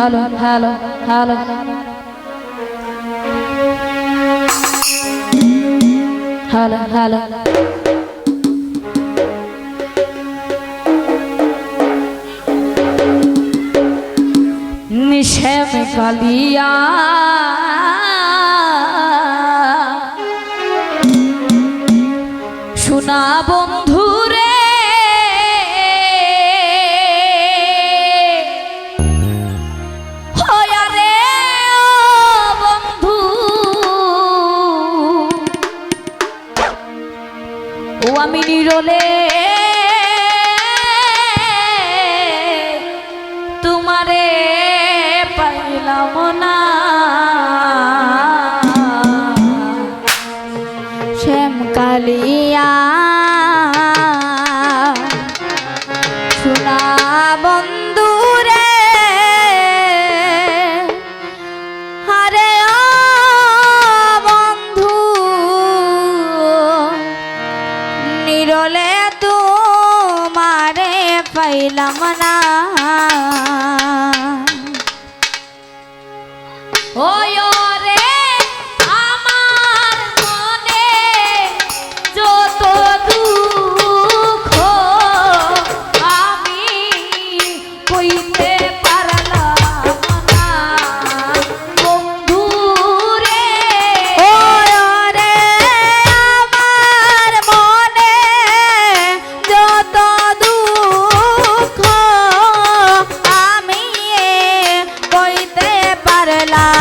hello hello hello hello hello নিশেম কালিয়া কালিয়া तारला